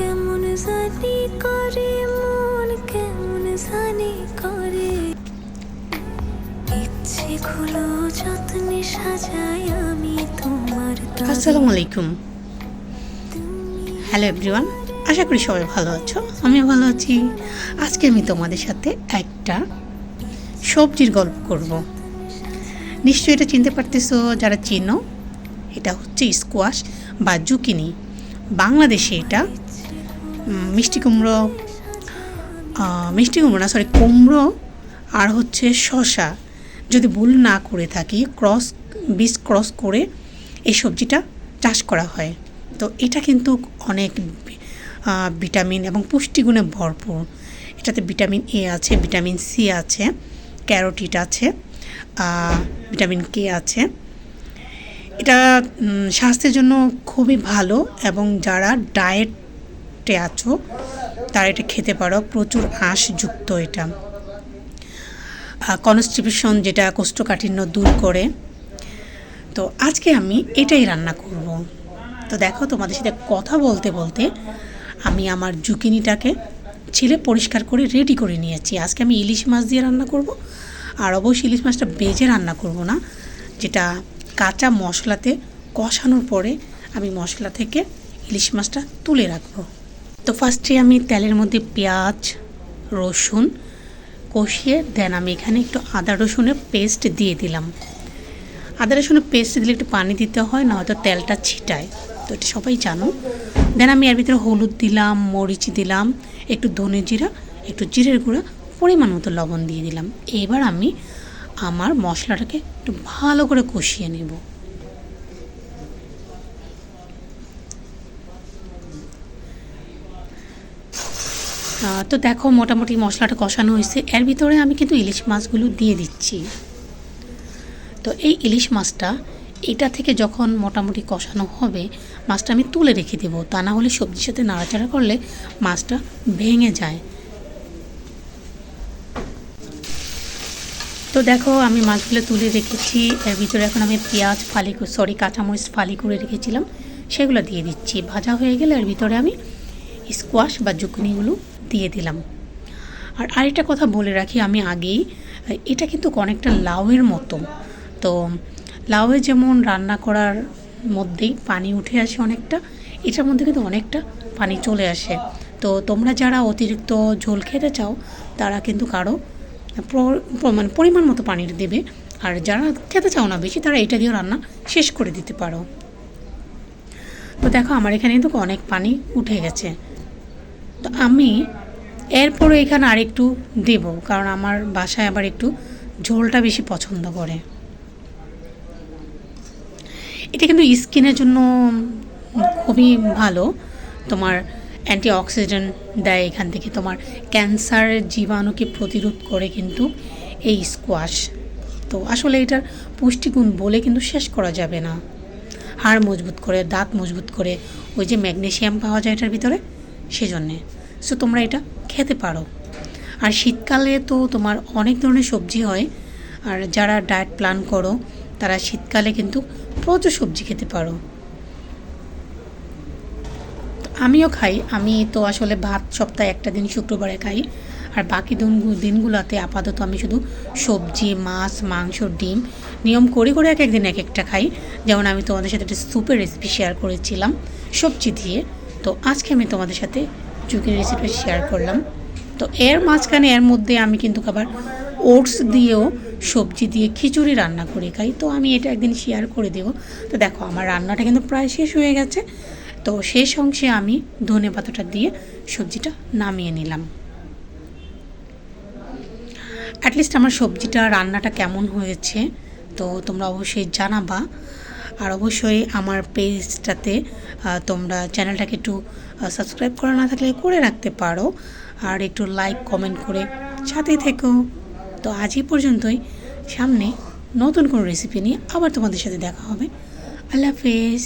কেমন জানি করে, মন কেমন জানি করে। ইচ্ছে গুলো যত্নে সাজাই আমি তোমার আসসালামু আলাইকুম। হ্যালো এভরিওয়ান আশা করি সবাই ভালো আছো, আমিও ভালো আছি। আজকে আমি তোমাদের সাথে একটা সবজির গল্প করব। নিশ্চয়ই এটা চিনতে পারতেছো, যারা চিনো, এটা হচ্ছে স্কোয়াশ বা জুকিনি। বাংলাদেশে এটা মিষ্টি কুমড়ো মিষ্টি কুমড়ো না সরি কুমড়ো আর হচ্ছে শশা যদি ভুল না করে থাকি ক্রস বীজ ক্রস করে এই সবজিটা চাষ করা হয়। তো এটা কিন্তু অনেক ভিটামিন এবং পুষ্টিগুণে ভরপুর। এটাতে ভিটামিন এ আছে ভিটামিন সি আছে ক্যারোটিট আছে ভিটামিন কে আছে। এটা স্বাস্থ্যের জন্য খুবই ভালো এবং যারা ডায়েটে আছো, তারা এটা খেতে পারো। প্রচুর আঁশযুক্ত এটা। কনস্টিপেশন যেটা কোষ্ঠকাঠিন্য দূর করে। তো আজকে আমি এটাই রান্না করব। তো দেখো, তোমাদের সাথে কথা বলতে বলতে আমি আমার জুকিনিটাকে ছিলে পরিষ্কার করে রেডি করে নিয়েছি। আজকে আমি ইলিশ মাছ দিয়ে রান্না করব। আর অবশ্যই ইলিশ মাছটা বেজে রান্না করব না। যেটা কাঁচা মশলাতে কষানোর পরে আমি মশলা থেকে ইলিশ মাছটা তুলে রাখব। তো ফার্স্টে আমি তেলের মধ্যে পেঁয়াজ, রসুন কষিয়ে দেন আমি এখানে একটু আদা রসুনের পেস্ট দিয়ে দিলাম। আদা রসুনের পেস্ট দিলে একটু পানি দিতে হয়, না হয়তো তেলটা ছিটায়। তো এটা সবাই জানো। দেন আমি এর ভিতরে হলুদ দিলাম, মরিচ দিলাম, একটু ধনে জিরা, একটু জিরের গুঁড়া, পরিমাণ মতো লবণ দিয়ে দিলাম। এবার আমি আমার মশলাটাকে একটু ভালো করে কষিয়ে নেব। তো দেখো মোটামুটি মশলাটা কষানো হয়েছে। এর ভিতরে আমি কিন্তু ইলিশ মাছগুলো দিয়ে দিচ্ছি। তো এই ইলিশ মাছটা এটা থেকে যখন মোটামুটি কষানো হবে, মাছটা আমি তুলে রেখে দেবো। তা না হলে সবজির সাথে নাড়াচাড়া করলে মাছটা ভেঙে যায়। তো দেখো আমি মাছগুলো তুলে রেখেছি। এর ভিতরে এখন আমি পেঁয়াজ ফালি সরি কাঁচামরিচ ফালি করে রেখেছিলাম। সেগুলো দিয়ে দিচ্ছি। ভাজা হয়ে গেলে এর ভিতরে আমি স্কোয়াশ বা জুকনিগুলো দিয়ে দিলাম। আর আরেকটা কথা বলে রাখি আমি আগেই, এটা কিন্তু অনেকটা লাউয়ের মতো। তো লাউয়ে যেমন রান্না করার মধ্যেই পানি উঠে আসে অনেকটা, এটার মধ্যে কিন্তু অনেকটা পানি চলে আসে। তো তোমরা যারা অতিরিক্ত ঝোল খেতে চাও, তারা কিন্তু কারও মানে পরিমাণ মতো পানি দেবে। আর যারা খেতে চাও না বেশি, তারা এটা দিয়েও রান্না শেষ করে দিতে পারো। তো দেখো, আমার এখানে কিন্তু অনেক পানি উঠে গেছে। তো আমি এরপরে এখানে আরেকটু দেব, কারণ আমার বাসায় আবার একটু ঝোলটা বেশি পছন্দ করে। এটা কিন্তু স্কিনের জন্য খুবই ভালো। তোমার অ্যান্টি অক্সিডেন্ট দেয় এখান থেকে, তোমার ক্যান্সারের জীবাণুকে প্রতিরোধ করে কিন্তু এই স্কোয়াশ। তো আসলে এটার পুষ্টিগুণ বলে কিন্তু শেষ করা যাবে না। হাড় মজবুত করে, দাঁত মজবুত করে, ওই যে ম্যাগনেশিয়াম পাওয়া যায় এটার ভিতরে, সেজন্যে। সো তোমরা এটা খেতে পারো। আর শীতকালে তো তোমার অনেক ধরনের সবজি হয়। আর যারা ডায়েট প্ল্যান করো, তারা শীতকালে কিন্তু প্রচুর সবজি খেতে পারো। আমিও খাই। আমি তো আসলে ভাত সপ্তাহে একটা দিন শুক্রবারে খাই। আর বাকি দিন দিনগুলোতে আপাতত আমি শুধু সবজি, মাছ, মাংস, ডিম নিয়ম করে করে এক একদিন এক একটা খাই। যেমন আমি তোমাদের সাথে একটা সুপের রেসিপি শেয়ার করেছিলাম সবজি দিয়ে। তো আজকে আমি তোমাদের সাথে চুকির রেসিপি শেয়ার করলাম। তো এর মাঝখানে, এর মধ্যে আমি কিন্তু আবার ওটস দিয়েও সবজি দিয়ে খিচুড়ি রান্না করে খাই। তো আমি এটা একদিন শেয়ার করে দেবো। তো দেখো, আমার রান্নাটা কিন্তু প্রায় শেষ হয়ে গেছে। তো শেষ অংশে আমি ধনে পাতাটা দিয়ে সবজিটা নামিয়ে নিলাম। অ্যাটলিস্ট আমার সবজিটা, রান্নাটা কেমন হয়েছে, তো তোমরা অবশ্যই জানাবা। আর অবশ্যই আমার পেজটাতে তোমরা চ্যানেলটাকে একটু সাবস্ক্রাইব করা না থাকলে করে রাখতে পারো। আর একটু লাইক কমেন্ট করে সাথেই থেকো। তো আজই পর্যন্তই। সামনে নতুন কোনো রেসিপি নিয়ে আবার তোমাদের সাথে দেখা হবে। আল্লাহ হাফেজ।